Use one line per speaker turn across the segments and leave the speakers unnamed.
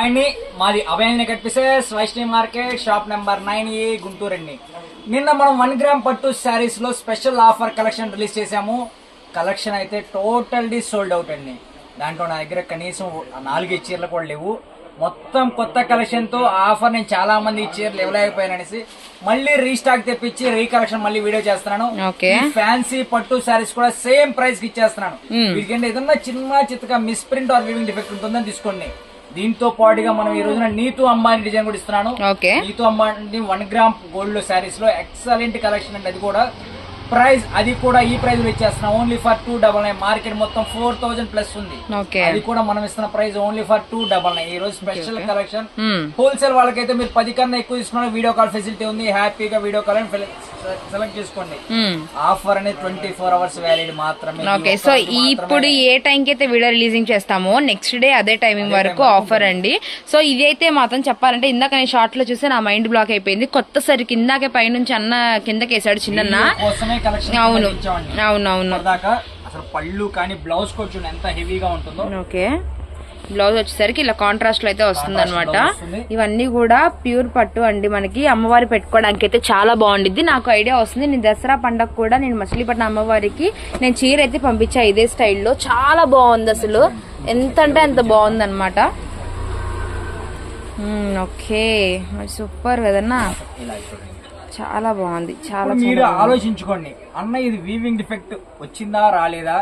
అండి మాది అభయాన్ని cut pieces Vaishnavi market shop number nine A Guntur అండి. నిన్న మనం వన్ గ్రామ్ పట్టు శారీస్లో స్పెషల్ ఆఫర్ కలెక్షన్ రిలీజ్ చేశాము. కలెక్షన్ అయితే టోటల్లీ సోల్డ్ అవుట్ అండి. దాంట్లో నా దగ్గర కనీసం నాలుగు చీరలు కూడా లేవు. మొత్తం కొత్త కలెక్షన్తో ఆఫర్ నేను చాలా మంది చీరలు ఇవ్వలేకపోయాను అనేసి మళ్ళీ రీస్టాక్ తెప్పించి రీ కలెక్షన్ మళ్ళీ వీడియో చేస్తున్నాను. ఫ్యాన్సీ పట్టు శారీస్ కూడా సేమ్ ప్రైస్కి ఇచ్చేస్తున్నాను. వీటికంటే ఏదన్నా చిన్న చిత్తగా miss print or weaving defect ఉంటుందని తీసుకోండి. దీంతో పాటుగా మనం ఈ రోజున నీతు అంబానీ డిజైన్ కూడా ఇస్తున్నాను.
Okay.
Neetu Ambani one gram gold శారీస్లో ఎక్సలెంట్ కలెక్షన్ అండి. అది కూడా ప్రైస్ అది కూడా ఈ ప్రైస్ ఇచ్చేస్తున్నాం only for two double nine market మొత్తం ఫోర్ థౌసండ్ ప్లస్ ఉంది.
ఓకే.
అది కూడా మనం ఇస్తున్న price only for two double nine ఈ రోజు స్పెషల్ కలెక్షన్. హోల్సేల్ వాళ్ళకైతే మీరు పది కన్నా ఎక్కువ తీసుకున్న వీడియో కాల్ ఫెసిలిటీ ఉంది. హ్యాపీగా వీడియో కాల్ సెలెక్ట్ చేసుకోండి. ఆఫర్ అనేది ట్వంటీ ఫోర్ అవర్స్ వ్యాలిడ్ మాత్రమే
ఓకే సో ఇప్పుడు ఏ టైంకి అయితే వీడియో రిలీజింగ్ చేస్తామో నెక్స్ట్ డే అదే టైమింగ్ వరకు ఆఫర్ అండి. సో ఇది అయితే మాత్రం చెప్పాలంటే ఇందాక నేను షార్ట్లో చూస్తే నా మైండ్ బ్లాక్ అయిపోయింది. కొత్త సరికి ఇందాకే పైనుంచి అన్న కిందకి వేసాడు చిన్న
కోసమే కలెక్షన్
అవును. అవునవును
దాకా అసలు పళ్ళు కానీ బ్లౌజ్ కొంచెం ఎంత హెవీగా ఉంటుందో.
ఓకే. బ్లౌజ్ వచ్చేసరికి ఇలా కాంట్రాస్ట్లో అయితే వస్తుంది. అనమాట. ఇవన్నీ కూడా ప్యూర్ పట్టు అండి మనకి. అమ్మవారి పెట్టుకోవడానికి అయితే చాలా బాగుండిద్ది. నాకు ఐడియా వస్తుంది. నేను దసరా పండగ కూడా నేను మచిలీపట్నం అమ్మవారికి నేను చీర అయితే పంపించా ఇదే స్టైల్లో చాలా బాగుంది అసలు. ఎంత అంటే అంత బాగుంది అనమాట ఓకే. సూపర్ కదన్నా. చాలా బాగుంది. చాలా
మీరు ఆలోచించుకోండి. అన్న ఇది వీవింగ్ డిఫెక్ట్ వచ్చిందా రాలేదా?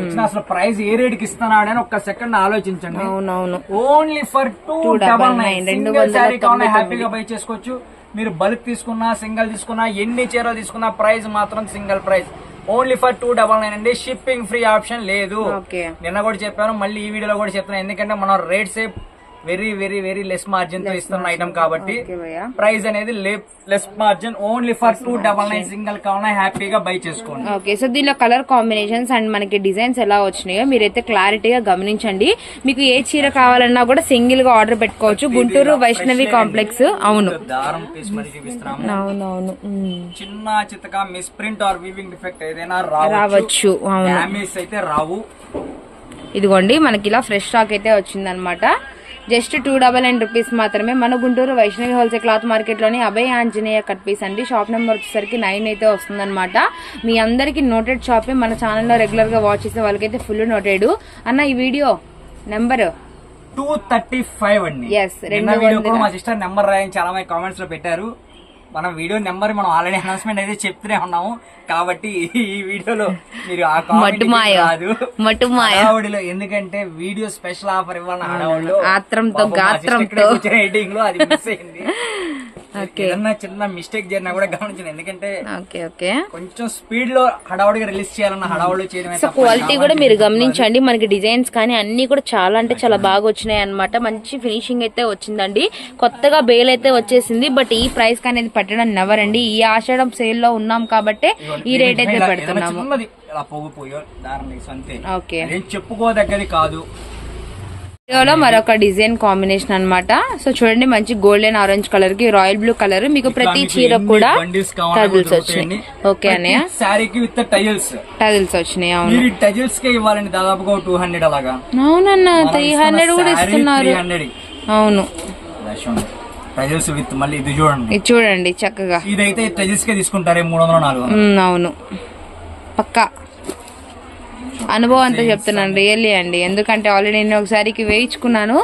వచ్చినా అసలు ప్రైస్ ఏ రేట్కి ఇస్తున్నాడని ఒక్క సెకండ్ ఆలోచించండి.
అవునవును.
Only for two double nine
రెండు వందల
హ్యాపీగా బై చేసుకోవచ్చు. మీరు బల్క్ తీసుకున్నా సింగిల్ తీసుకున్నా ఎన్ని చీరలు తీసుకున్నా ప్రైస్ మాత్రం single price only for two double nine అండి. షిప్పింగ్ ఫ్రీ ఆప్షన్ లేదు. నిన్న కూడా చెప్పాను మళ్ళీ ఈ వీడియోలో కూడా చెప్తున్నాను ఎందుకంటే మనం rates very very very less మార్జిన్తో ఇస్తున్న ఐటమ్ కాబట్టి ప్రైస్ అనేది less margin only for two double nine single కావాలన్నా హ్యాపీగా బై చేసుకోండి.
ఓకే సో దీనిలో కలర్ కాంబినేషన్స్ అండ్ మనకి డిజైన్స్ ఎలా వచ్చినాయో మీరైతే క్లారిటీగా గమనించండి. మీకు ఏ చీర కావాలన్నా కూడా సింగిల్గా ఆర్డర్ పెట్టుకోవచ్చు. గుంటూరు వైష్ణవి కాంప్లెక్స్ అవును.
దారం పీస్ మరి చూపిస్తున్నాము
అవునవును.
చిన్న చిత్తగా miss print or weaving defect ఏదైనా రావచ్చు.
అవును.
అయితే రావు.
ఇదిగోండి మనకి ఇలా ఫ్రెష్ స్టాక్ అయితే వచ్చిందనమాట just two double nine rupees మాత్రమే. మన గుంటూరు వైష్ణవి హోల్సేల్ క్లాత్ మార్కెట్లోని అభయ ఆంజనేయ కట్ పీస్ అండి. షాప్ నెంబర్ వచ్చేసరికి నైన్ అయితే వస్తుందన్నమాట. మీ అందరికి నోటెడ్ షాపే మన ఛానల్లో రెగ్యులర్గా వాచ్ చేసే వాళ్ళకైతే ఫుల్ నోటెడ్ అన్న ఈ video number
two thirty five అండి. మా సిస్టర్ నెంబర్ రాయని చాలా మంది కామెంట్స్లో పెట్టారు. మన వీడియో నెంబర్ మనం ఆల్రెడీ అనౌన్స్మెంట్ అయితే చెప్తూనే ఉన్నాము కాబట్టి ఈ వీడియోలో మీరు ఆ comment
మట్టు
కి
మాయ.
రాదు
మట్టు మాయ.
హడావుడిలో ఎందుకంటే వీడియో స్పెషల్ ఆఫర్ ఇవ్వాలని హడావుడిలో
ఆత్రంతో, గాత్రంతో.
కూర్చొని editing లో అది మిస్ అయింది
ఓకే
ఏదన్నా చిన్న మిస్టేక్ జరిగినా కూడా ఎందుకంటే
ఓకే ఓకే.
కొంచెం స్పీడ్లో హడావుడిగా రిలీజ్ చేయాలన్న హడావుడిలో చేయడమే
సో క్వాలిటీ కూడా మీరు గమనించండి. మనకి డిజైన్స్ కానీ అన్ని కూడా చాలా అంటే చాలా బాగా వచ్చినాయి అన్నమాట. మంచి ఫినిషింగ్ అయితే వచ్చిందండి. కొత్తగా బేల్ అయితే వచ్చేసింది. బట్ ఈ ప్రైస్ అనేది పెట్టడం నెవర్ అండి ఈ ఆషాఢం సేల్లో ఉన్నాం కాబట్టి ఈ రేట్ అయితే పెడుతున్నాము.
చెప్పుకోదగ్గది కాదు.
వీడియోలో మరొక డిజైన్ కాంబినేషన్ అన్నమాట. సో చూడండి మంచి గోల్డెన్ ఆరెంజ్ కలర్కి రాయల్ బ్లూ కలర్. మీకు ప్రతి చీర కూడా టజిల్స్. వచ్చినాయి ఓకే
ప్రతి శారీకి విత్ టైల్స్
టజిల్స్ వచ్చినాయి అవును.
టైల్స్ కే ఇవ్వాలండి దాదాపుగా టూ హండ్రెడ్ అలాగా.
అవునన్న త్రీ హండ్రెడ్ కూడా ఇస్తున్నారు. అవును.
టైల్స్ విత్ మళ్ళీ ఇది చూడండి.
ఇది చూడండి చక్కగా.
ఇదైతే టైల్స్ కే తీసుకుంటారే మూడు వందలు నాలుగు
అవును. పక్కా. అనుభవంతో చెప్తున్నాను రియల్లీ అండి. ఎందుకంటే ఆల్రెడీ నేను ఒకసారికి వేయించుకున్నాను.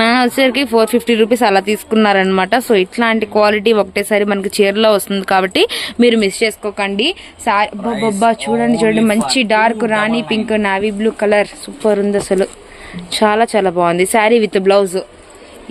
నా వచ్చేసరికి ఫోర్ ఫిఫ్టీ రూపీస్ అలా తీసుకున్నారనమాట సో ఇట్లాంటి క్వాలిటీ ఒకటేసారి మనకి చీరలో వస్తుంది కాబట్టి మీరు మిస్ చేసుకోకండి. సారీ బొబ్బా చూడండి చూడండి మంచి డార్క్ రాణి pink navy blue colour super ఉంది అసలు. చాలా చాలా బాగుంది. శారీ విత్ బ్లౌజ్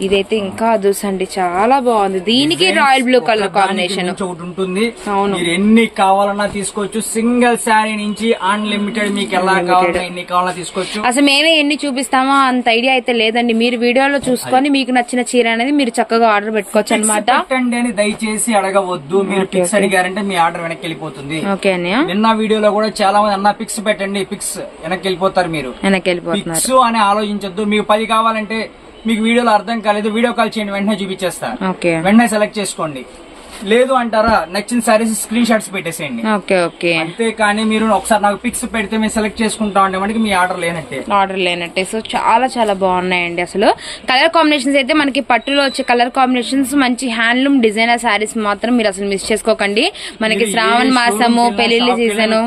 ఇదైతే ఇంకా అదూసండి చాలా బాగుంది. దీనికి రాయల్ బ్లూ కలర్ కాంబినేషన్
ఒకటి ఉంటుంది.
అవును.
మీరు ఎన్ని కావాలన్నా తీసుకోవచ్చు. సింగిల్ శారీ నుంచి అన్లిమిటెడ్ మీకు ఎలా కావాలన్నా ఎన్ని కావాలన్నా తీసుకోవచ్చు.
అసలు మేమే ఎన్ని చూపిస్తామో అంత ఐడియా అయితే లేదండి. మీరు వీడియోలో చూసుకొని మీకు నచ్చిన చీర అనేది మీరు చక్కగా ఆర్డర్ పెట్టుకోవచ్చు అనమాట
అని దయచేసి అడగవద్దు. మీరు పిక్స్ అడిగారంటే మీ ఆర్డర్ వెనక్కి వెళ్ళిపోతుంది.
ఓకే
నిన్న వీడియోలో కూడా చాలా మంది అన్న పిక్స్ పెట్టండి పిక్స్ వెనక్కి వెళ్ళిపోతారు మీరు.
వెనక్కి వెళ్ళిపోతున్నారు.
పిక్స్ అని ఆలోచించొద్దు. మీకు పది కావాలంటే మీకు వీడియోలో అర్థం కాలేదు వీడియో కాల్ చేయండి వెంటనే చూపించేస్తా.
ఓకే.
వెంటనే సెలెక్ట్ చేసుకోండి. లేదు అంటారా నచ్చిన సారీస్ స్క్రీన్ షాట్స్ పెట్టేసేయండి.
Okay okay.
అంతే కానీ మీరు ఒకసారి నాకు పిక్స్ పెడితే మేము సెలెక్ట్ చేసుకుంటాం అంటే మనకి మీ ఆర్డర్ లేనట్టే.
ఆర్డర్ లేనట్టే. సో చాలా చాలా బాగున్నాయండి అసలు. కలర్ కాంబినేషన్స్ అయితే మనకి పట్టులో వచ్చే కలర్ కాంబినేషన్స్ మంచి హ్యాండ్లూమ్ డిజైనర్ శారీస్ మాత్రం మీరు అసలు మిస్ చేసుకోకండి. మనకి శ్రావణ మాసము పెళ్ళిళ్ళ సీజను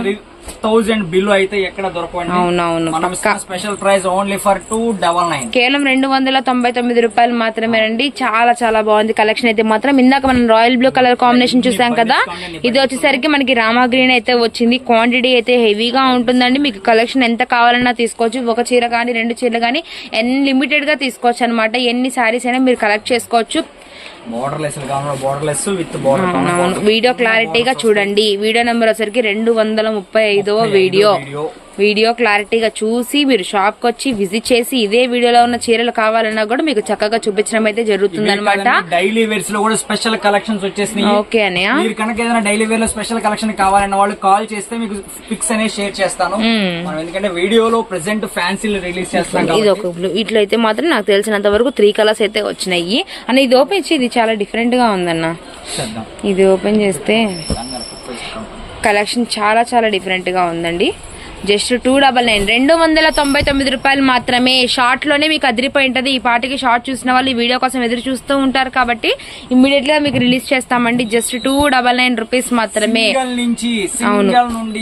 థౌజండ్ బిల్ అయితే ఎక్కడ దొరకండి
అవునవును.
Special price only for two double nine.
కేవలం రెండు వందల తొంభై తొమ్మిది రూపాయలు మాత్రమేనండి చాలా చాలా బాగుంది కలెక్షన్ అయితే మాత్రం. ఇందాక మనం రాయల్ బ్లూ కలర్ కాంబినేషన్ చూసాం కదా ఇది వచ్చేసరికి మనకి రామా గ్రీన్ అయితే వచ్చింది. క్వాంటిటీ అయితే హెవీగా ఉంటుందండి. మీకు కలెక్షన్ ఎంత కావాలన్నా తీసుకోవచ్చు. ఒక చీర కానీ రెండు చీరలు కానీ ఎన్ని లిమిటెడ్గా తీసుకోవచ్చు అనమాట ఎన్ని సారీస్ అయినా మీరు కలెక్ట్ చేసుకోవచ్చు. వీడియో క్లారిటీగా చూడండి. వీడియో నెంబర్ వచ్చరికి రెండు వందల ముప్పై ఐదవ వీడియో
వీడియో
క్లారిటీగా చూసి మీరు షాప్కి వచ్చి విజిట్ చేసి ఇదే వీడియోలో ఉన్న చీరలు కావాలన్నా కూడా మీకు చక్కగా చూపించడం అయితే జరుగుతుంది అనమాట
డైలీ వేర్స్లో కూడా స్పెషల్ కలెక్షన్స్ వచ్చేసినాయి.
ఓకే అనయ్య
మీరు కనుక ఏదైనా డైలీ వేర్లో స్పెషల్ కలెక్షన్ కావాలన్న వాళ్ళు కాల్ చేస్తే మీకు పిక్స్ అనేది షేర్ చేస్తాను. మనం ఎందుకంటే వీడియోలో ప్రెసెంట్ ఫ్యాన్సీలు రిలీజ్ చేస్తాం
ఇది ఒక బ్లూ ఇట్లా అయితే మాత్రం నాకు తెలిసినంత వరకు త్రీ కలర్స్ అయితే వచ్చినాయి. అని ఇది ఓపెన్ చేసి ఇది చాలా డిఫరెంట్గా ఉందన్న. ఇది ఓపెన్ చేస్తే కలెక్షన్ చాలా చాలా డిఫరెంట్గా ఉందండి. Just two double nine. రెండు వందల తొంభై తొమ్మిది రూపాయలు మాత్రమే. షార్ట్లోనే మీకు అదిరిపోయి ఉంటది. ఈ పాటికి షార్ట్ చూసిన వాళ్ళు ఈ వీడియో కోసం ఎదురు చూస్తూ ఉంటారు కాబట్టి ఇమ్మీడియట్గా మీకు రిలీజ్ చేస్తామండి. Just two double nine rupees మాత్రమే.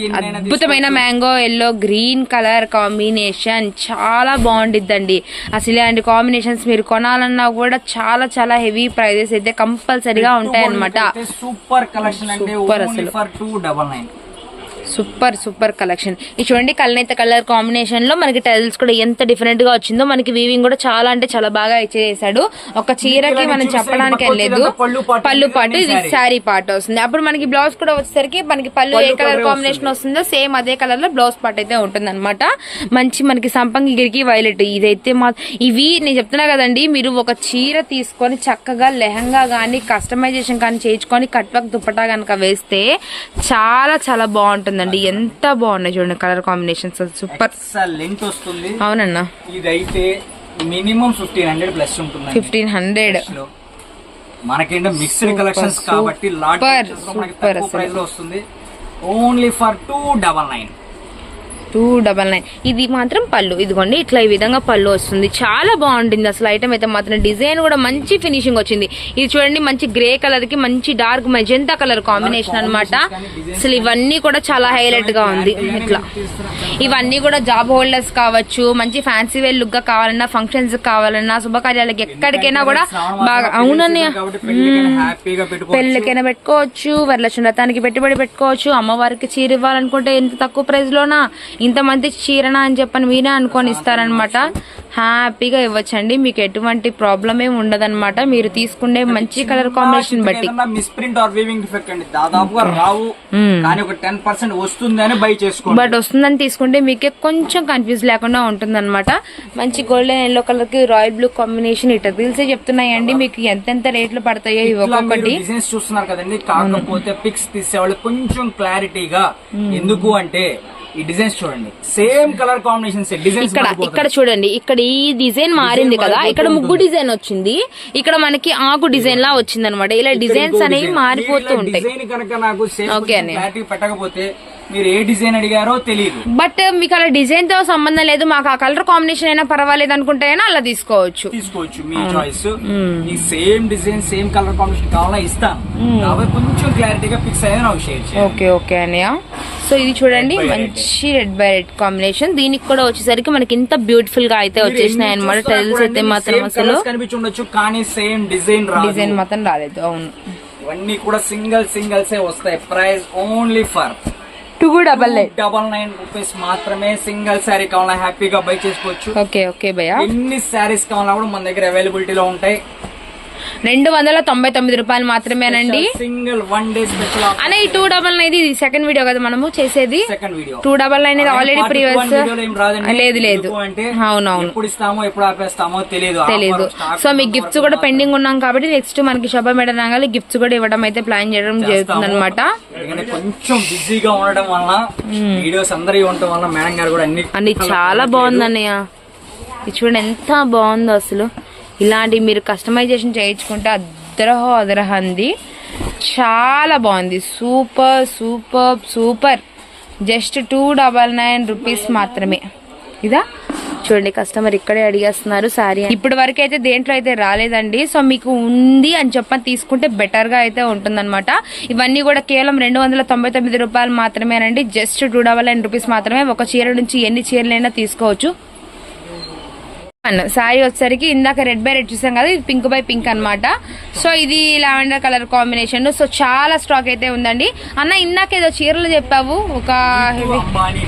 ఎన్నైనా
అద్భుతమైన mango yellow green colour combination చాలా బాగుండిద్దండి. అసలు ఇలాంటి కాంబినేషన్స్ మీరు కొనాలన్నా కూడా చాలా చాలా హెవీ ప్రైజెస్ అయితే కంపల్సరీగా ఉంటాయి అనమాట
సూపర్ కలెక్షన్ ఓన్లీ
అసలు. Super super collection. ఇది చూడండి కల్నేత కలర్ కాంబినేషన్లో మనకి టైల్స్ కూడా ఎంత డిఫరెంట్గా వచ్చిందో మనకి వీవింగ్ కూడా చాలా అంటే చాలా బాగా ఇచ్చేసాడు ఒక చీరకి మనం చెప్పడానికి
పక్క
లేదు
వచ్చేదంతా పళ్ళు పాటు, ఇది.
శారీ పార్ట్ వస్తుంది. అప్పుడు మనకి బ్లౌజ్ కూడా వచ్చేసరికి మనకి పళ్ళు ఏ కలర్ కాంబినేషన్ వస్తుందో. సేమ్ అదే కలర్లో బ్లౌజ్ పార్ట్ అయితే ఉంటుంది అనమాట మంచి మనకి సంపంగి గిరికి వైలెట్ ఇదైతే మా ఇవి నేను చెప్తున్నా కదండి మీరు ఒక చీర తీసుకొని చక్కగా లెహంగా గానీ కస్టమైజేషన్ కానీ చేయించుకొని కట్ వర్క్ దుప్పటా కనుక వేస్తే చాలా చాలా బాగుంటుందండి ఎంత బాగున్నాయి చూడండి కలర్ కాంబినేషన్స్ సూపర్.
లెంత్ వస్తుంది.
అవునన్నా.
ఇదైతే మినిమం ఫిఫ్టీన్ హండ్రెడ్ ప్లస్ ఉంటుంది
ఫిఫ్టీన్ హండ్రెడ్.
మనకేంటో మిక్స్డ్ కలెక్షన్స్ కాబట్టి లాట్ వస్తుంది. Only for two double nine
two double nine. ఇది మాత్రం పళ్ళు. ఇదిగోండి ఇట్లా ఈ విధంగా పళ్ళు వస్తుంది. చాలా బాగుంటుంది అసలు ఐటమ్ అయితే మాత్రం. డిజైన్ కూడా మంచి ఫినిషింగ్ వచ్చింది. ఇది చూడండి మంచి గ్రే కలర్కి మంచి డార్క్ మెజెంతా కలర్ కాంబినేషన్ అన్నమాట. అసలు ఇవన్నీ కూడా చాలా హైలైట్గా ఉంది. ఇట్లా. ఇవన్నీ కూడా జాబ్ హోల్డర్స్ కావచ్చు మంచి ఫ్యాన్సీ వేర్ లుక్గా కావాలన్నా ఫంక్షన్స్ కావాలన్నా శుభకార్యాలకి ఎక్కడికైనా కూడా బాగా
కాబట్టి పెళ్ళికైనా పెట్టుకోవచ్చు.
వరలక్ష్మి వ్రతానికి పెట్టుబడి పెట్టుకోవచ్చు అమ్మవారికి చీర ఇవ్వాలనుకుంటే ఇంత తక్కువ ప్రైస్ లోనా? ఇంత మంది చీరనా అని చెప్పని మీరే అనుకొని ఇస్తారనమాట. హ్యాపీగా ఇవ్వచ్చండి. మీకు ఎటువంటి ప్రాబ్లం ఏమి ఉండదన్నమాట మీరు తీసుకునే మంచి కలర్ కాంబినేషన్ బట్టి.
Miss print or weaving defect అండి. దాదాపుగా రావు. కానీ ఒక టెన్ పర్సెంట్ వస్తుంది అని బై చేసుకోండి.
బట్ వస్తుందని తీసుకుంటే మీకే కొంచెం కన్ఫ్యూజ్ లేకుండా ఉంటుందన్నమాట మంచి గోల్డెన్ ఎల్లో కలర్కి రాయల్ బ్లూ కాంబినేషన్ ఇట్లా తెలిసే చెప్తున్నాయండి. మీకు ఎంతెంత రేట్లు పడతాయో ఇవి ఒక్కొక్కటి.
చూస్తున్నారు కదండి. కాకపోతే పిక్స్ తీసేవాళ్ళు కొంచెం క్లారిటీగా ఎందుకు అంటే ఈ డిజైన్స్ చూడండి. సేమ్ కలర్ కాంబినేషన్స్ డిజైన్స్
ఇక్కడ ఇక్కడ చూడండి. ఇక్కడ ఈ డిజైన్ మారింది కదా. ఇక్కడ ముగ్గు డిజైన్ వచ్చింది. ఇక్కడ మనకి ఆకు డిజైన్ లా వచ్చింది అనమాట ఇలా డిజైన్స్ అనేవి మారిపోతూ ఉంటాయి.
డిజైన్ కనుక నాకు
Okay అండి.
పెట్టకపోతే మీరు ఏ డిజైన్ అడిగారో తెలియదు
బట్ మీకు అలా డిజైన్తో సంబంధం లేదు మాకు ఆ కలర్ కాంబినేషన్ అయినా పర్వాలేదు అనుకుంటే అలా తీసుకోవచ్చు.
తీసుకోవచ్చు మీ చాయిస్ ఈ same design same colour combination కావాలా ఇస్తాను. కాబట్టి కొంచెం క్లారిటీగా ఫిక్స్ అయ్యేది నాకు షేర్ చేయండి.
ఓకే ఓకే అన్నయ్య సో ఇది చూడండి మంచి రెడ్ బై రెడ్ కాంబినేషన్ దీనికి కూడా వచ్చేసరికి మనకి ఇంత బ్యూటిఫుల్గా అయితే వచ్చేసినాయి అనమాట టైల్స్ అయితే మాత్రం అసలు.
కనిపించుండొచ్చు కానీ సేమ్ డిజైన్
డిజైన్ మాత్రం రాలేదు అవును.
ఇవన్నీ కూడా సింగిల్ సింగిల్స్ వస్తాయి. Price only for
two double nine
double nine rupees మాత్రమే సింగిల్ శారీ కావాలన్నా హ్యాపీగా బై చేసుకోవచ్చు.
ఓకే ఓకే భయ్యా.
ఎన్ని శారీస్ కావాలన్నా కూడా మన దగ్గర అవైలబిలిటీలో ఉంటాయి.
రెండు వందల తొంభై తొమ్మిది రూపాయలు మాత్రమేనండి.
సింగిల్ వన్ డే స్పెషల్
అనే ఈ టూ డబల్ నైన్ ఇది సెకండ్ వీడియో కదా మనము చేసేది?
Second video
two double nine ఇది ఆల్రెడీ ప్రీవియస్ లేదు లేదు. అవునవును.
ఎప్పుడు ఇస్తామో ఎప్పుడు ఆపేస్తామో తెలియదు
తెలీదు. సో మీకు గిఫ్ట్స్ కూడా పెండింగ్ ఉన్నాం కాబట్టి నెక్స్ట్ మనకి శోభ మేడం రాగాలి గిఫ్ట్స్ కూడా ఇవ్వడం అయితే ప్లాన్ చేయడం జరుగుతుంది అనమాట
కొంచెం బిజీగా ఉండడం వల్ల వీడియోస్ అందరి ఉండటం వల్ల మేడం గారు కూడా అన్ని
అని చాలా బాగుంది అన్నయ్య ఇది చూడండి ఎంత బాగుందో అసలు. ఇలాంటి మీరు కస్టమైజేషన్ చేయించుకుంటే అద్దరహో అదరహ అంది. చాలా బాగుంది. Super super super. Just two double nine rupees మాత్రమే. ఇదా? చూడండి కస్టమర్ ఇక్కడే అడిగేస్తున్నారు సారీ ఇప్పటి వరకు అయితే దేంట్లో అయితే రాలేదండి. సో మీకు ఉంది అని చెప్పని తీసుకుంటే బెటర్గా అయితే ఉంటుందన్నమాట. ఇవన్నీ కూడా కేవలం రెండు వందల తొంభై తొమ్మిది రూపాయలు మాత్రమేనండి. Just two double nine rupees మాత్రమే. ఒక చీర నుంచి ఎన్ని చీరలైనా తీసుకోవచ్చు. సారీ వచ్చేసరికి ఇందాక రెడ్ బై రెడ్ చూసాం కదా ఇది పింక్ బై పింక్ అన్నమాట. సో ఇది లావెండర్ కలర్ కాంబినేషన్ సో చాలా స్టాక్ అయితే ఉందండి. అన్న ఇందాక ఏదో చీరలు చెప్పావు ఒక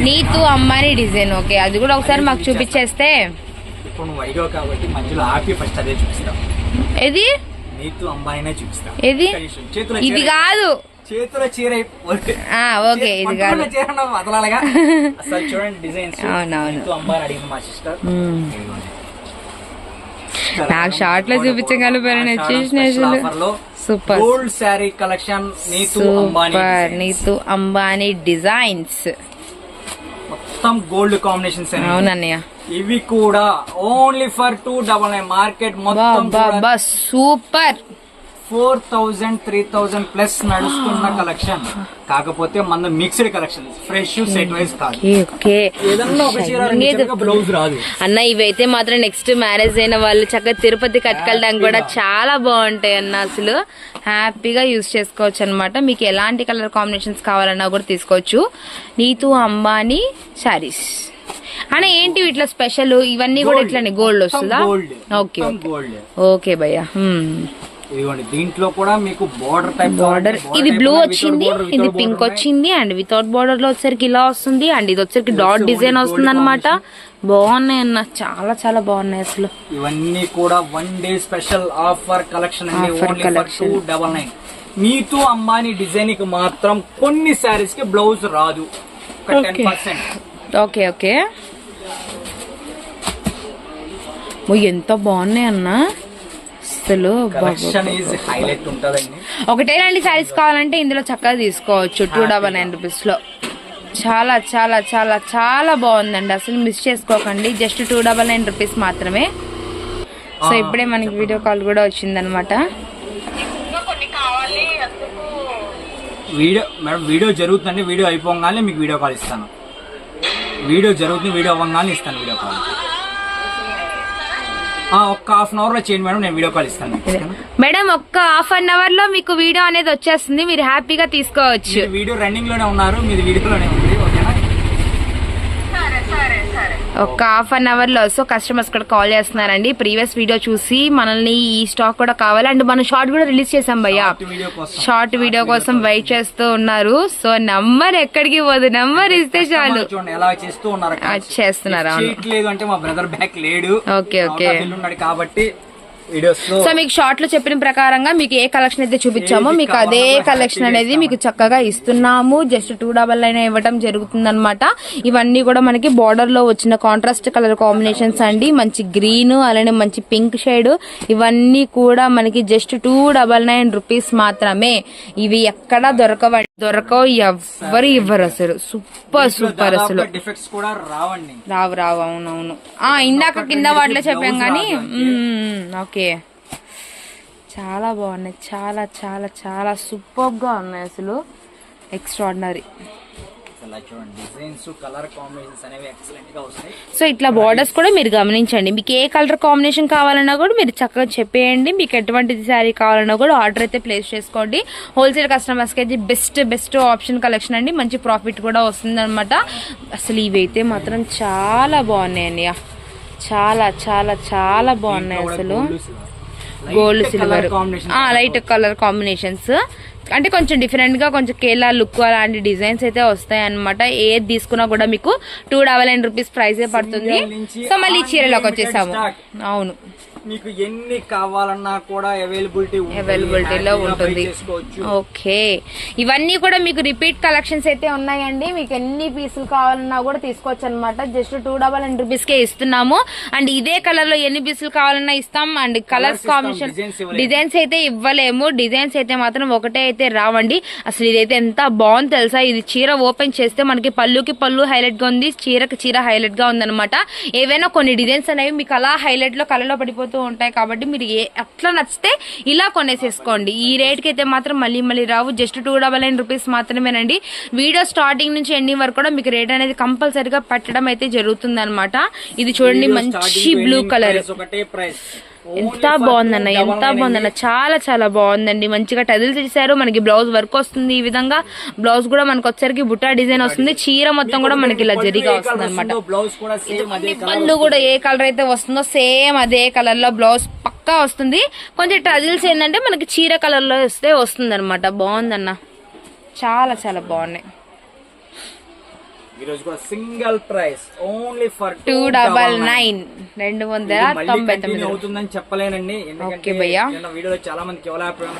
నీతు
అమ్మాని డిజైన్ ఓకే అది కూడా ఒకసారి మాకు చూపించేస్తే. ఇది ఇది
చీర-
కాదు.
చేతిలో చీర
ఓకే. ఇది కాదు.
చూడండి డిజైన్స్
అవునవును.
మా సిస్టర్.
నాకు షార్ట్లో చూపించగలిపారని వచ్చేసిన super.
Gold saree collection Neetu Ambani
super. Neetu Ambani designs
మొత్తం గోల్డ్ కాంబినేషన్స్
అవునన్నయ్య.
ఇవి కూడా only for two double nine market మొత్తం
super.
Four thousand three thousand plus నడుస్తున్న కలెక్షన్. కాకపోతే మన mixed collection. Fresh set wise కాదు. బ్లౌజ్ రాదు.
అన్న ఇవైతే మాత్రం నెక్స్ట్ మ్యారేజ్ అయిన వాళ్ళు చక్కగా తిరుపతి కట్టుకెళ్ళడానికి కూడా చాలా బాగుంటాయి అన్న అసలు. హ్యాపీగా యూజ్ చేసుకోవచ్చు అనమాట మీకు ఎలాంటి కలర్ కాంబినేషన్స్ కావాలన్నా కూడా తీసుకోవచ్చు. నీతు అంబానీ శారీస్. అన్న ఏంటి ఇట్లా స్పెషల్ ఇవన్నీ కూడా ఇట్లానే గోల్డ్ వస్తుందా? ఓకే ఓకే భయ్యా.
ఇదిగోండి దీంట్లో కూడా మీకు బార్డర్ టైప్
బార్డర్ ఇది బ్లూ వచ్చింది ఇది పింక్ వచ్చింది అండ్ వితౌట్ బార్డర్లో వచ్చరికి ఇలా వస్తుంది అండ్ ఇది వచ్చరికి డాట్ డిజైన్ వస్తుంది అనమాట బాగున్నాయి అన్న చాలా చాలా బాగున్నాయి అసలు.
ఇవన్నీ కూడా one day special offer collection అండి only. Two double nine Neetu Ambani డిజైన్కి మాత్రం కొన్ని శారీస్కి బ్లౌజ్ రాదు
ఓకే ఓకే ఎంత బాగున్నాయి అన్న. అసలు
కలెక్షన్ ఈజ్ హైలైట్ ఉంటదండి.
ఒకటే రెండు శారీస్ కావాలంటే ఇందులో చక్కగా తీసుకోవచ్చు టూ డబల్ నైన్ రూపీస్లో. చాలా చాలా చాలా చాలా బాగుందండి. అసలు మిస్ చేసుకోకండి. Just two double nine rupees మాత్రమే. సో ఇప్పుడే మనకి వీడియో కాల్ కూడా వచ్చిందనమాట
వీడియో మేడం వీడియో జరుగుతుందండి వీడియో అయిపోగానే మీకు వీడియో కాల్ ఇస్తాను. వీడియో జరుగుతుంది వీడియో అవ్వగానే ఇస్తాను వీడియో కాల్. ఒక్క హాఫ్ అన్ అవర్లో చేయండి మేడం నేను వీడియో కాల్ ఇస్తాను?
మేడం ఒక్క హాఫ్ అన్ అవర్లో మీకు వీడియో అనేది వచ్చేస్తుంది మీరు హ్యాపీగా తీసుకోవచ్చు
మీరు వీడియో రన్నింగ్లోనే ఉన్నారు మీది వీడియోలోనే ఉంది
ఒక హాఫ్ అన్ అవర్లో సో కస్టమర్స్ కూడా కాల్ చేస్తున్నారండి. ప్రీవియస్ వీడియో చూసి మనల్ని ఈ స్టాక్ కూడా కావాలి. అండ్ మనం షార్ట్ కూడా రిలీజ్ చేసాం భయ్యా. షార్ట్ వీడియో కోసం. వెయిట్ చేస్తూ ఉన్నారు. సో నంబర్ ఎక్కడికి పోదు? నంబర్ ఇస్తే చాలు. చేస్తున్నారు, అవును.
చేయట్లేదు అంటే మా బ్రదర్ బ్యాక్ లేడు.
Okay, okay.
కాబట్టి
సో మీకు షార్ట్లో చెప్పిన ప్రకారంగా మీకు ఏ కలెక్షన్ అయితే చూపించామో మీకు అదే కలెక్షన్ అనేది మీకు చక్కగా ఇస్తున్నాము. జస్ట్ టూ డబల్ నైన్ ఇవ్వడం జరుగుతుంది ఇవన్నీ కూడా మనకి బార్డర్లో వచ్చిన కాంట్రాస్ట్ కలర్ కాంబినేషన్స్ అండి. మంచి గ్రీన్ అలానే మంచి పింక్ షేడ్. ఇవన్నీ కూడా మనకి just two double nine rupees మాత్రమే. ఇవి ఎక్కడా దొరకవండి దొరకవు. ఎవ్వరు ఇవ్వరు అసలు. సూపర్ సూపర్ అసలు. రావు రావు. అవునవును. ఇందాక కింద వాటిలో చెప్పాం కానీ మ్మ్, ఓకే. చాలా బాగున్నాయి. చాలా చాలా చాలా సూపర్గా ఉన్నాయి అసలు. ఎక్స్ట్రాడినరీ సో ఇట్లా బార్డర్స్ కూడా మీరు గమనించండి. మీకు ఏ కలర్ కాంబినేషన్ కావాలన్నా కూడా మీరు చక్కగా చెప్పేయండి. మీకు ఎటువంటి శారీ కావాలన్నా కూడా ఆర్డర్ అయితే ప్లేస్ చేసుకోండి. హోల్సేల్ కస్టమర్స్కి అయితే బెస్ట్ బెస్ట్ ఆప్షన్ కలెక్షన్ అండి. మంచి ప్రాఫిట్ కూడా వస్తుంది అసలు ఇవైతే మాత్రం చాలా బాగున్నాయండి. చాలా చాలా చాలా బాగున్నాయి అసలు. Gold silver light colour combinations అంటే కొంచెం డిఫరెంట్గా కొంచెం కేలా లుక్ అలాంటి డిజైన్స్ అయితే వస్తాయి అనమాట ఏది తీసుకున్నా కూడా మీకు two double nine rupees price పడుతుంది. సో మళ్ళీ చీరలోకి వచ్చేసాము. అవును.
మీకు ఎన్ని కావాలన్నా కూడా అవైలబిలిటీ
అవైలబిలిటీలో ఉంటుంది.
చేసుకోవచ్చు.
ఓకే. ఇవన్నీ కూడా మీకు రిపీట్ కలెక్షన్స్ అయితే ఉన్నాయండి. మీకు ఎన్ని పీసులు కావాలన్నా కూడా తీసుకోవచ్చు అనమాట just two double nine rupees కే ఇస్తున్నాము. అండ్ ఇదే కలర్లో ఎన్ని పీసులు కావాలన్నా ఇస్తాం. And colours combination. డిజైన్స్ అయితే ఇవ్వలేము. డిజైన్స్ అయితే మాత్రం ఒకటే అయితే రావండి. అసలు ఇదైతే ఎంత బాగుంది తెలుసా? ఇది చీర ఓపెన్ చేస్తే మనకి పళ్ళుకి పళ్ళు హైలైట్గా ఉంది. చీరకి చీర హైలైట్గా ఉందన్నమాట. ఏవైనా కొన్ని డిజైన్స్ అనేవి మీకు అలా హైలైట్లో కలలో పడిపోతాయి అయిపోతూ ఉంటాయి కాబట్టి మీరు ఏ అట్లా నచ్చితే ఇలా కొనేసేసుకోండి. ఈ రేట్కి అయితే మాత్రం మళ్ళీ మళ్ళీ రావు. Just two double nine rupees మాత్రమేనండి. వీడియో స్టార్టింగ్ నుంచి ఎండింగ్ వరకు కూడా మీకు రేట్ అనేది కంపల్సరీగా పెట్టడం అయితే జరుగుతుంది ఇది చూడండి మంచి బ్లూ కలర్
ఒకటే ప్రైస్
ఎంత బాగుందన్న ఎంత బాగుందన్న చాలా చాలా బాగుందండి. మంచిగా టజిల్స్ ఇచ్చారు మనకి బ్లౌజ్ వర్క్ వస్తుంది ఈ విధంగా. బ్లౌజ్ కూడా మనకి వచ్చరికి బుట్టా డిజైన్ వస్తుంది. చీర మొత్తం కూడా మనకి ఇలా జరిగా వస్తుంది అనమాట పళ్ళు కూడా ఏ కలర్ అయితే వస్తుందో సేమ్ అదే కలర్లో బ్లౌజ్ పక్కా వస్తుంది. కొంచెం టజిల్స్ ఏంటంటే మనకి చీర కలర్లో వస్తే వస్తుంది అనమాట బాగుందన్న. చాలా చాలా బాగున్నాయి.
ఈ రోజు కూడా single price only for
two double nine రెండు వందల తొంభై తొమ్మిది.
అవుతుందని చెప్పలేనండి. ఎందుకంటే వీడియోలో చాలా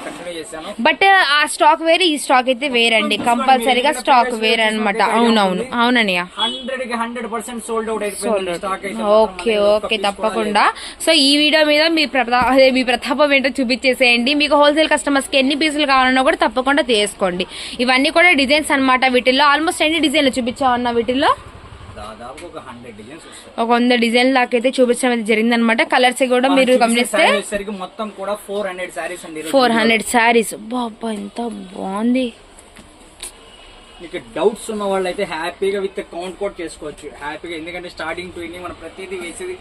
కంటిన్యూ చేశాను.
బట్ ఆ స్టాక్ వేరే ఈ స్టాక్ అయితే వేరండి. కంపల్సరీగా స్టాక్ వేరే అనమాట అవునవును. అవునన్నయ్య
హండ్రెడ్కి హండ్రెడ్ పర్సెంట్ సోల్డ్ అవుట్ అయిపోయింది.
ఓకే ఓకే తప్పకుండా. సో ఈ వీడియో మీద మీ ప్రతా మీ ప్రతాపం ఏంటో చూపించేసేయండి. మీకు హోల్సేల్ కస్టమర్స్కి ఎన్ని పీసులు కావాలన్నా కూడా తప్పకుండా తీసుకోండి. ఇవన్నీ కూడా డిజైన్స్ అన్నమాట. వీటిల్లో ఆల్మోస్ట్ ఎన్ని డిజైన్లు చూపించామన్న వీటిల్లో?
దాదాపు ఒక
వంద డిజైన్ దాకా అయితే చూపించడం అయితే జరిగిందనమాట కలర్స్ కూడా మీరు గమనిస్తే
మొత్తం కూడా ఫోర్ హండ్రెడ్ సారీస్ అండి.
ఫోర్ హండ్రెడ్ శారీస్ బాబా ఎంత బాగుంది.
మీకు డౌట్స్ ఉన్న వాళ్ళు అయితే హ్యాపీగా విత్ కౌంట్ కోట్ చేసుకోవచ్చు. హ్యాపీగా ఎందుకంటే స్టార్టింగ్ టు ఎండింగ్ మన ప్రతిదీ వేసేది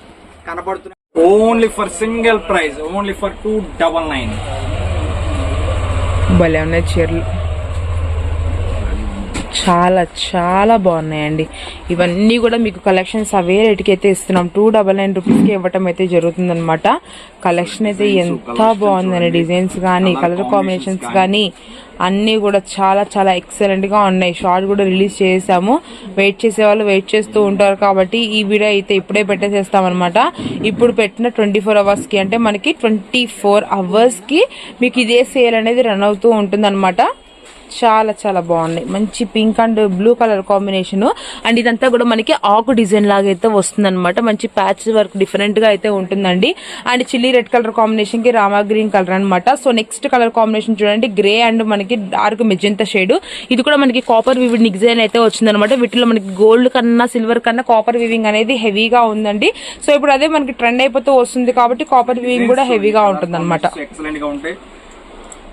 కనబడుతుంది only for single price only for two double nine
భలే ఉన్నాయి చీరలు. చాలా చాలా బాగున్నాయండి. ఇవన్నీ కూడా మీకు కలెక్షన్స్ అవే రేటుకి అయితే ఇస్తున్నాం. టూ డబల్ నైన్ రూపీస్కి ఇవ్వటం అయితే జరుగుతుందన్నమాట. కలెక్షన్ అయితే ఎంత బాగుందండి. డిజైన్స్ కానీ కలర్ కాంబినేషన్స్ కానీ అన్నీ కూడా చాలా చాలా ఎక్సలెంట్గా ఉన్నాయి. షార్ట్ కూడా రిలీజ్ చేసాము. వెయిట్ చేసే వాళ్ళు వెయిట్ చేస్తూ ఉంటారు కాబట్టి ఈ వీడియో అయితే ఇప్పుడే పెట్టేసేస్తాం అనమాట ఇప్పుడు పెట్టిన ట్వంటీ ఫోర్ అవర్స్కి అంటే మనకి ట్వంటీ ఫోర్ అవర్స్కి మీకు ఇదే సేల్ అనేది రన్ అవుతూ ఉంటుంది చాలా చాలా బాగున్నాయి. మంచి pink and blue colour combination. And ఇదంతా కూడా మనకి ఆకు డిజైన్ లాగా అయితే వస్తుంది మంచి ప్యాచ్ వర్క్ డిఫరెంట్గా అయితే ఉంటుందండి. అండ్ చిల్లీ రెడ్ కలర్ కాంబినేషన్కి రామా గ్రీన్ కలర్ అనమాట సో నెక్స్ట్ కలర్ కాంబినేషన్ చూడండి. గ్రే అండ్ మనకి డార్క్ మెజెంతా షేడ్. ఇది కూడా మనకి కాపర్ వివింగ్ డిజైన్ అయితే వచ్చిందనమాట వీటిలో మనకి గోల్డ్ కన్నా సిల్వర్ కన్నా కాపర్ వివింగ్ అనేది హెవీగా ఉందండి. సో ఇప్పుడు అదే మనకి ట్రెండ్ అయిపోతూ వస్తుంది కాబట్టి కాపర్ వివింగ్ కూడా హెవీగా ఉంటుంది
ఎక్సలెంట్గా ఉంటాయి.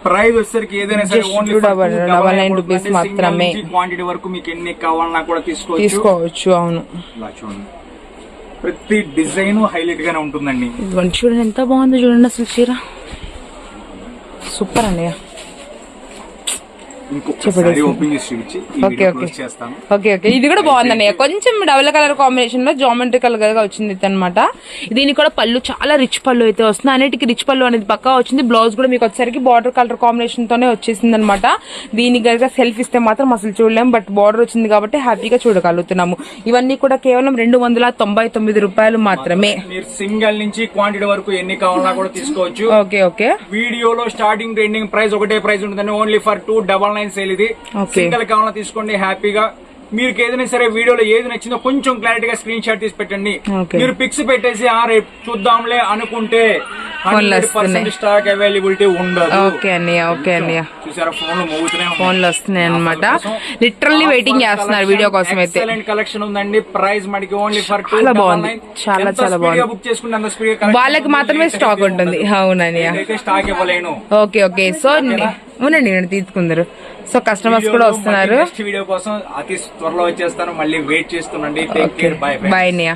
ప్రైస్ వచ్చేసరికి ఏదైనా సరే ఓన్లీ
double nine rupees మాత్రమే.
క్వాంటిటీ వరకు మీకు ఎన్ని కావాలన్నా కూడా తీసుకోవచ్చు.
తీసుకోవచ్చు అవును.
ఇలా చూడండి. ప్రతి డిజైన్ హైలైట్ గానే ఉంటుందండి.
చూడండి ఎంత బాగుందో చూడండి అసలు చీర. సూపర్ అండి.
ఇంకొకసారి ఓపెన్ చేసి చూపించి ఈ
ఓకే ఓకే
క్లోజ్ చేస్తాను.
ఓకే ఓకే ఇది కూడా బాగుందండి. కొంచెం డబుల్ కలర్ కాంబినేషన్లో జామెట్రికల్గా వచ్చింది అనమాట దీనికి కూడా పళ్ళు చాలా రిచ్ పళ్ళు అయితే వస్తుంది అన్నిటికీ రిచ్ పళ్ళు అనేది పక్కా వచ్చింది. బ్లౌజ్ కూడా మీకు వచ్చేసరికి బార్డర్ కలర్ కాంబినేషన్ తోనే వచ్చేసింది అనమాట దీనికి కనుక సెల్ఫ్ ఇస్తే మాత్రం అసలు చూడలేం. బట్ బార్డర్ వచ్చింది కాబట్టి హ్యాపీగా చూడగలుగుతున్నాము. ఇవన్నీ కూడా కేవలం రెండు వందల తొంభై తొమ్మిది రూపాయలు మాత్రమే.
మీరు సింగిల్ నుంచి క్వాంటిటీ వరకు ఎన్ని కావాలన్నా కూడా తీసుకోవచ్చు.
ఓకే ఓకే
వీడియోలో స్టార్టింగ్ టు ఎండింగ్ ప్రైస్ ఒకటే ప్రైస్ ఉంటుందండి only for two double nine sale ఇది. సింగిల్ కావాలన్నా తీసుకోండి హ్యాపీగా మీకు ఏదైనా సరే వీడియోలో ఏది నచ్చిందో కొంచెం క్లారిటీగా స్క్రీన్ షాట్ తీసి పెట్టండి. మీరు పిక్స్ పెట్టేసి ఆ రేపు చూద్దాంలే అనుకుంటే
Phone లో
హండ్రెడ్
వస్తున్నాయి.
స్టాక్ అవైలబిలిటీ ఉండదు.
ఓకే అన్నయ్య ఓకే
చూసారా ఉన్నాయి.
ఫోన్లు వస్తున్నాయి అనమాట లిటరల్లీ వెయిటింగ్ చేస్తున్నారు వీడియో కోసం అయితే.
కలెక్షన్ ఉందండి. ప్రైస్ మనకి ఓన్లీ ఫర్
చాలా బాగుంది. చాలా చాలా బాగుంది.
బుక్ చేసుకుంటే
వాళ్ళకి మాత్రమే స్టాక్ ఉంటుంది.
అయితే స్టాక్ ఇవ్వలేను.
Okay okay. సో అవునండి నేను తీసుకుందరు. సో కస్టమర్స్ కూడా వస్తున్నారు.
వీడియో కోసం అతి త్వరలో వచ్చేస్తాను. మళ్ళీ వెయిట్ బై బై
బాయ్ అన్నయ్య